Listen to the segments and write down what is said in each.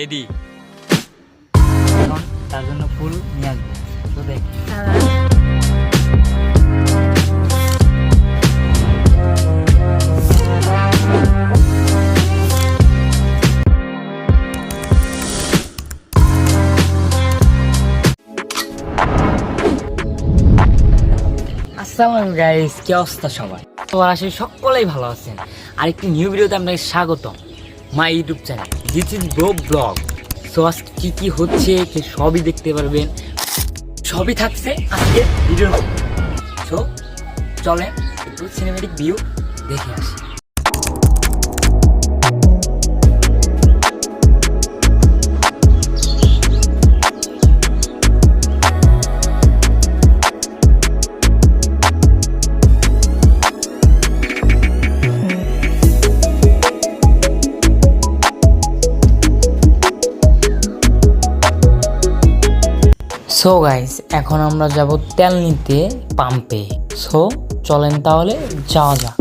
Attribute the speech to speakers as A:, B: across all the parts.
A: Ready.
B: তার জন্য ফুল নিয়ে আসব। তো দেখ। কি অবস্থা সকলেই ভালো আছেন। আর একটি নিউ ভিডিওতে আপনাকে স্বাগতম। My YouTube channel this is bro blog so আজ কী কী হচ্ছে সবই দেখতে পারবেন। সবই থাকছে আজকে ভিডিও সো চলেন একটু সিনেমেটিক ভিউ দেখে আসি। সো গাইস এখন আমরা যাব তেল নিতে পাম্পে। সো চলেন তাহলে যাওয়া যাক।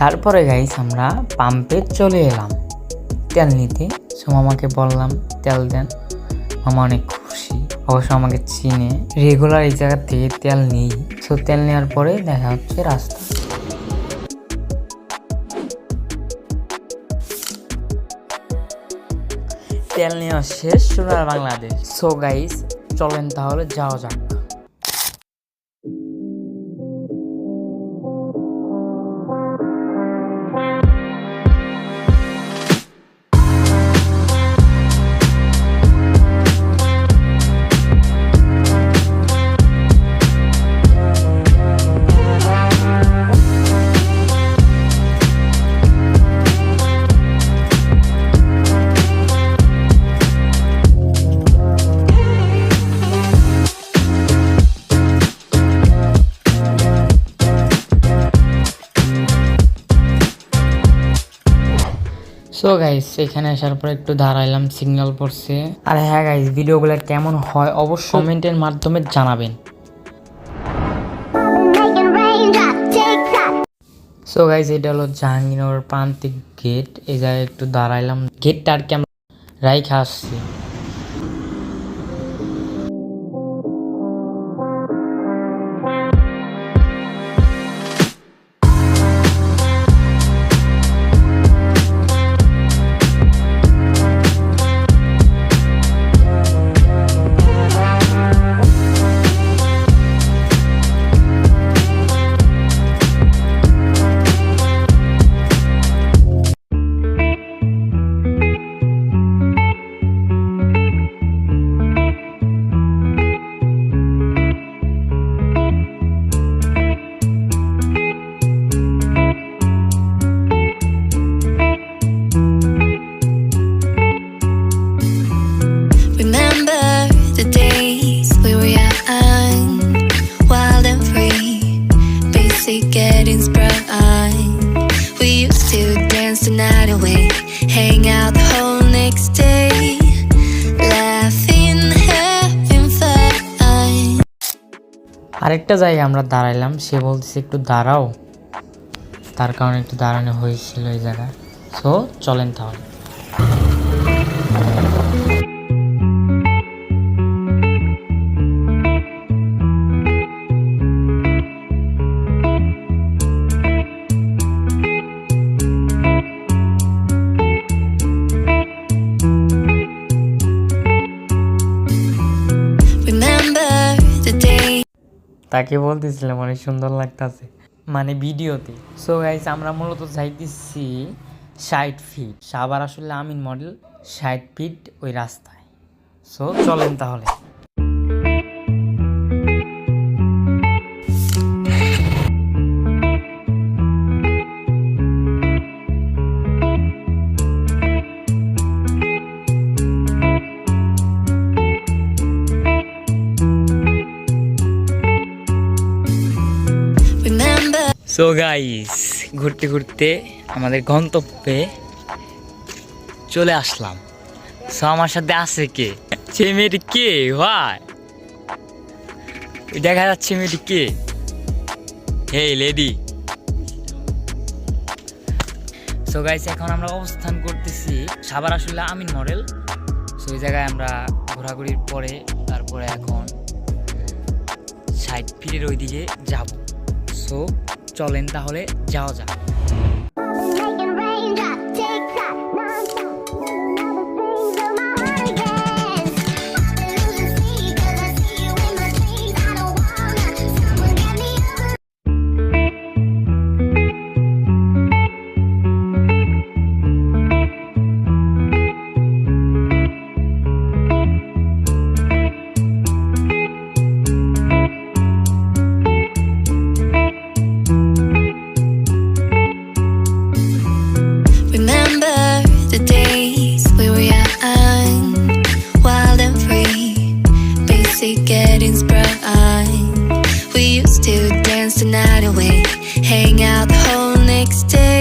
B: তারপরে গাইস আমরা পাম্পে চলে এলাম। তেল নিতে। সো মামাকে বললাম, তেল দেন। মামা অনেক খুশি। অবশ্য আমাকে চিনে। রেগুলার এই জায়গা থেকে তেল নিই। সো তেল নেওয়ার পরে দেখা হচ্ছে রাস্তা। তেল নেওয়া শেষ, সোনার বাংলাদেশ। সো গাইস চলেন তাহলে যাওয়া যাক। সো গাইস এখানে আসার পর একটু দাঁড়াইলাম সিগন্যাল পড়ছে। আর হ্যাঁ গাইস ভিডিওগুলো কেমন হয় অবশ্যই কমেন্টের মাধ্যমে জানাবেন. সো গাইস এটা হলো জাহাঙ্গীর প্রান্তিক গেট এই জায়গায় একটু দাঁড়াইলাম। গেটটা আর কেমন আমরা রাইখা আসছি। আরেকটা জায়গায় আমরা দাঁড়াইলাম, সে বলতেছে একটু দাঁড়াও। তার কারণে একটু দাঁড়ানো হয়েছিল এই জায়গায়। সো চলেন তাহলে। তাকে বলতেছিলাম, অনেক সুন্দর লাগতেছে। মানে ভিডিওতে। সো গাইস আমরা মূলত চাইতেছি ষাট ফিট সাবার আসলে আমিন মডেল ষাট ফিট ওই রাস্তায়। সো চলেন তাহলে। সো গাইস ঘুরতে ঘুরতে আমাদের গন্তব্যে চলে আসলাম। সো আমার সাথে আছে কে? সে মেয়েটি কে? ভাই। দেখা যাচ্ছে মেয়েটি কে? হে লেডি সো গাইস এখন আমরা অবস্থান করতেছি সাবার আসলে আমিন মডেল। সো ওই জায়গায় আমরা ঘোরাঘুরির পরে তারপরে এখন সাইড ফিরের ওইদিকে যাব। সো চলেন তাহলে যাওয়া যাক।
C: Night away, hang out the whole next day,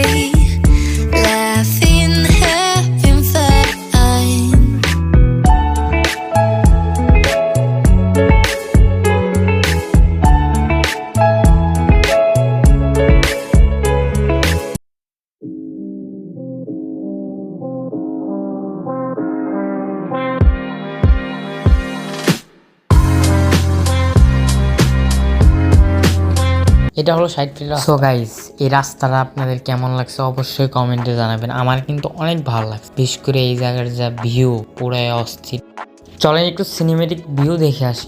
B: এটা হলো সাইড ফিল্ড সো গাইস এই রাস্তাটা আপনাদের কেমন লাগছে অবশ্যই কমেন্টে জানাবেন। আমার কিন্তু অনেক ভালো লাগছে। বিশেষ করে এই জায়গার যা ভিউ পুরাই অস্থির। চলেন একটু সিনেমেটিক ভিউ দেখে আসি।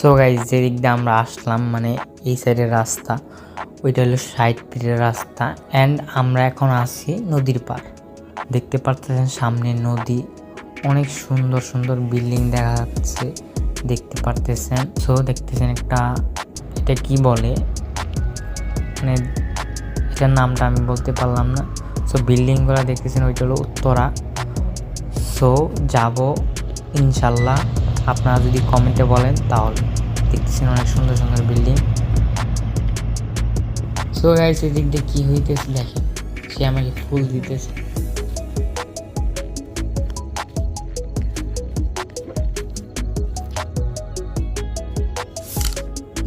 B: সো গাইজ যেদিক দিয়ে আমরা আসলাম মানে এই সাইডের রাস্তা। ওইটা হলো সাইড ফিরের রাস্তা। অ্যান্ড আমরা এখন আছি নদীর পার দেখতে পারতেছেন সামনে নদী। অনেক সুন্দর সুন্দর বিল্ডিং দেখা যাচ্ছে। দেখতে পারতেছেন। সো দেখতেছেন একটা, এটা কি বলে? মানে এটার নামটা আমি বলতে পারলাম না। সো বিল্ডিংগুলো দেখতেছেন, ওইটা হলো উত্তরা। সো যাব ইনশাল্লাহ। আপনারা যদি কমেন্টে বলেন, তাহলে দেখতেছেন অনেক সুন্দর সুন্দর বিল্ডিং। সো গাইস এদিক দিয়ে কি হইতেছে দেখেন। সে আমাকে ফুল দিতেছে।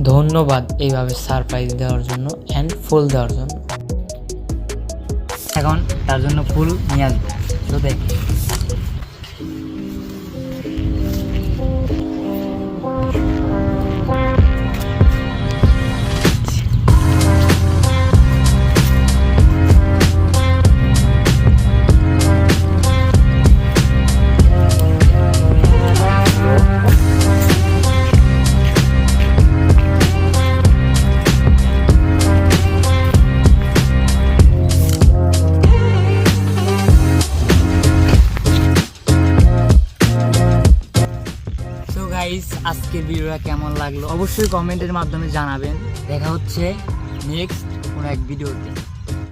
B: ধন্যবাদ এইভাবে সারপ্রাইজ দেওয়ার জন্য অ্যান্ড ফুল দেওয়ার জন্য। এখন তার জন্য ফুল নিয়ে আসব। তো দেখ। আজকের ভিডিওটা কেমন লাগল অবশ্যই কমেন্টের মাধ্যমে জানাবেন। দেখা হচ্ছে নেক্সট কোনো এক ভিডিওতে।